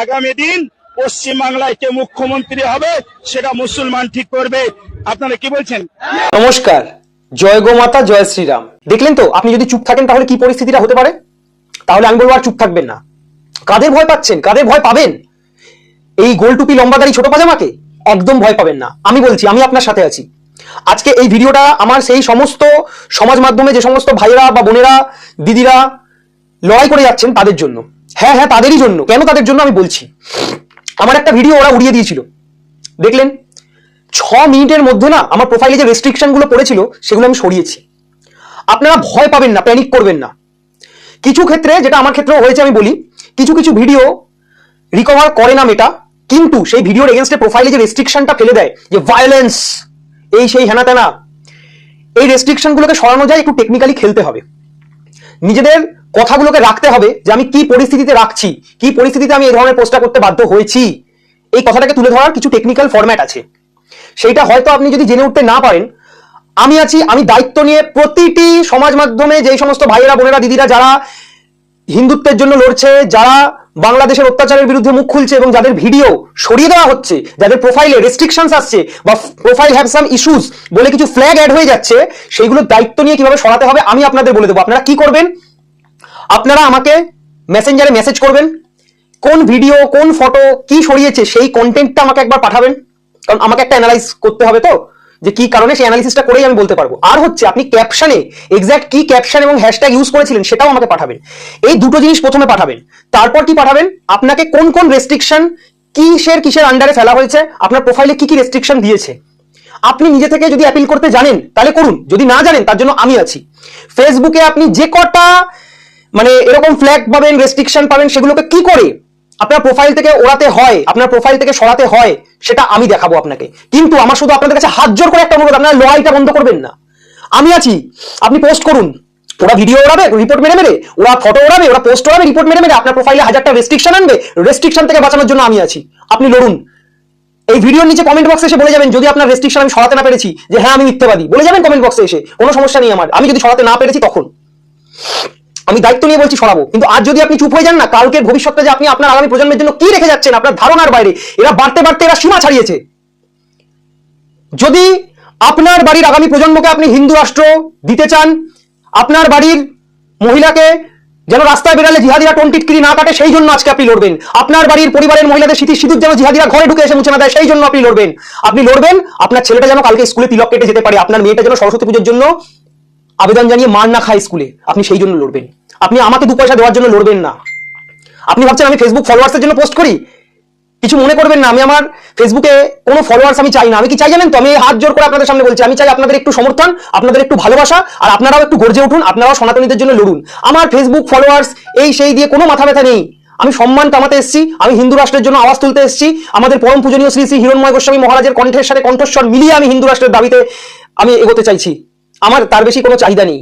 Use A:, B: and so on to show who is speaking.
A: আগামী দিন পশ্চিম বাংলায় কে মুখ্যমন্ত্রী হবে, সেটা মুসলমান ঠিক করবে। আপনারা কি বলছেন?
B: নমস্কার। জয় গো মাতা, জয় শ্রীরাম। দেখলেন তো, আপনি যদি চুপ থাকেন, তাহলে কি পরিস্থিতিটা হতে পারে? তাহলে আমি বলব আর চুপ থাকবেন না। কাদের ভয় পাচ্ছেন? কাদের ভয় পাবেন? এই গোল টুপি লম্বাদারি ছোট পাজামাকে একদম ভয় পাবেন না। আমি বলছি, আমি আপনার সাথে আছি। আজকে এই ভিডিওটা আমার সেই সমস্ত সমাজ মাধ্যমে যে সমস্ত ভাইয়েরা বা বোনেরা, দিদিরা লড়াই করে যাচ্ছেন তাদের জন্য। হ্যাঁ হ্যাঁ তাদেরই জন্য। কেন তাদের জন্য আমি বলছি? আমার একটা ভিডিও ওরা উড়িয়ে দিয়েছিল। দেখলেন? ছ মিনিটের মধ্যে না আমার প্রোফাইলে যে রেস্ট্রিকশনগুলো পড়েছিল, সেগুলো আমি সরিয়েছি। আপনারা ভয় পাবেন না প্যানিক করবেন না। কিছু ক্ষেত্রে, যেটা আমার ক্ষেত্রেও হয়েছে আমি বলি, কিছু কিছু ভিডিও রিকভার করে না মেটা কিন্তু সেই ভিডিওর এগেনস্টে প্রোফাইলে যে রেস্ট্রিকশনটা ফেলে দেয়, যে ভায়োলেন্স এই সেই হেনা তেনা এই রেস্ট্রিকশনগুলোকে সরানো যায়, একটু টেকনিক্যালি খেলতে হবে। নিজেদের কথাগুলোকে রাখতে হবে যে আমি কি পরিস্থিতিতে রাখছি, কি পরিস্থিতিতে আমি এই ধরনের পোস্টটা করতে বাধ্য হয়েছি। এই কথাটাকে তুলে ধরার কিছু টেকনিক্যাল ফরম্যাট আছে। সেইটা হয়তো আপনি যদি জেনে উঠতে না পারেন, আমি আছি, আমি দায়িত্ব নিয়ে প্রতিটি সমাজ মাধ্যমে যেই সমস্ত ভাইয়েরা, বোনেরা, দিদিরা, যারা হিন্দুত্বের জন্য লড়ছে, যারা বাংলাদেশের অত্যাচারের বিরুদ্ধে মুখ খুলছে এবং যাদের ভিডিও সরিয়ে দেওয়া হচ্ছে, যাদের প্রোফাইলে রেস্ট্রিকশনস আসছে বা প্রোফাইল হ্যাভ সাম ইস্যুস বলে কিছু ফ্ল্যাগ অ্যাড হয়ে যাচ্ছে, সেইগুলোর দায়িত্ব নিয়ে কীভাবে সরাতে হবে আমি আপনাদের বলে দেবো। আপনারা কি করবেন? আপনারা আমাকে মেসেঞ্জারে মেসেজ করবেন। কোন ভিডিও কোন ফটো কি সরিয়েছে সেই কন্টেন্টটা আমাকে একবার পাঠাবেন। কারণ আমাকে একটা অ্যানালাইজ করতে হবে তো, যে কি কারণে সেই অ্যানালিসিসটা করেই আমি বলতে পারব। আর হচ্ছে, আপনি ক্যাপশনে এক্স্যাক্ট কি ক্যাপশন এবং হ্যাশট্যাগ ইউজ করেছিলেন, সেটাও আমাকে পাঠাবেন। এই দুটো জিনিস প্রথমে পাঠাবেন। তারপর কি পাঠাবেন? আপনাকে কোন কোন রেস্ট্রিকশন কিসের কিসের আন্ডারে ফেলা হয়েছে, আপনার প্রোফাইলে কি কি রেস্ট্রিকশন দিয়েছে। আপনি নিজে থেকে যদি অ্যাপিল করতে জানেন, তাহলে করুন। যদি না জানেন, তার জন্য আমি আছি। ফেসবুকে আপনি যে কটা মানে এরকম ফ্ল্যাগ পাবেন রেস্ট্রিকশন পাবেন, সেগুলোকে কি করে? আপনার প্রোফাইল থেকে ওড়াতে হয়, আপনার প্রোফাইল থেকে সরাতে হয়, সেটা আমি দেখাবো আপনাকে। কিন্তু আমার শুধু আপনাদের কাছে হাত জোর করে একটা অনুরোধ, আপনারা লড়াইটা বন্ধ করবেন না। আমি আছি, আপনি পোস্ট করুন। ওরা ভিডিও ওড়াবে রিপোর্ট মেরে মেরে, ওরা ফটো ওড়াবে, ওরা পোস্ট ওড়াবে রিপোর্ট মেরে মেরে আপনার প্রোফাইলে হাজারটা রেস্ট্রিকশন আনবে রেস্ট্রিকশন থেকে বাঁচানোর জন্য আমি আছি। আপনি লড়ুন। এই ভিডিওর নিচে কমেন্ট বক্সে এসে বলে যাবেন, যদি আপনার রেস্ট্রিকশন আমি সরাতে না পেরেছি, যে হ্যাঁ আমি মিথ্যাবাদী। বলে যাবেন কমেন্ট বক্সে এসে, কোনো সমস্যা নেই আমার। আমি যদি সরাতে না পেরেছি, তখন? আমি দায়িত্ব নিয়ে বলছি সরাবো কিন্তু আজ যদি আপনি চুপ হয়ে যান না, কালকের ভবিষ্যৎটা যে আপনি আপনার আগামী প্রজন্মের জন্য কি রেখে যাচ্ছেন, আপনার ধারণার বাইরে, এরা বাড়তে বাড়তে এরা সীমা ছাড়িয়েছে। যদি আপনার বাড়ির আগামী প্রজন্মকে আপনি হিন্দু রাষ্ট্র দিতে চান, আপনার বাড়ির মহিলাকে যেন রাস্তায় বেরালে জিহাদিরা টন্টিটকিরি না কাটে, সেই জন্য আজকে আপনি লড়বেন। আপনার বাড়ির পরিবারের মহিলাদের স্মৃতি সিঁদুর যেন জিহাদিরা ঘরে ঢুকে এসে মুছে না দেয়, সেই জন্য আপনি লড়বেন। আপনি লড়বেন, আপনার ছেলেটা যেন কালকে স্কুলে তিলক কেটে যেতে পারে, আপনার মেয়েটা যেন সরস্বতী পুজোর জন্য আবেদন জানিয়ে মার না খায় স্কুলে, আপনি সেই জন্য লড়বেন। আপনি আমাকে দু পয়সা দেওয়ার জন্য লড়বেন না। আপনি ভাবছেন আমি ফেসবুক ফলোয়ার্সের জন্য পোস্ট করি? কিছু মনে করবেন না, আমি আমার ফেসবুকে কোনো ফলোয়ার্স আমি চাই না। আমি কি চাই জানেন তো? আমি হাত জোর করে আপনাদের সামনে বলছি, আমি চাই আপনাদের একটু সমর্থন, আপনাদের একটু ভালোবাসা, আর আপনারাও একটু গর্জে উঠুন, আপনারাও সনাতনীদের জন্য লড়ুন। আমার ফেসবুক ফলোয়ার্স এই সেই দিয়ে কোনো মাথা ব্যথা নেই। আমি সম্মান কামাতে এসেছি, আমি হিন্দু রাষ্ট্রের জন্য আওয়াজ তুলতে এসেছি, আমাদের পরম পূজনীয় শ্রী শ্রী হিরণময় গোস্বামী মহারাজের কণ্ঠের সাথে কণ্ঠস্বর মিলিয়ে আমি হিন্দু রাষ্ট্রের দাবিতে আমি এগোতে চাইছি। আমার তার বেশি কোনো চাহিদা নেই।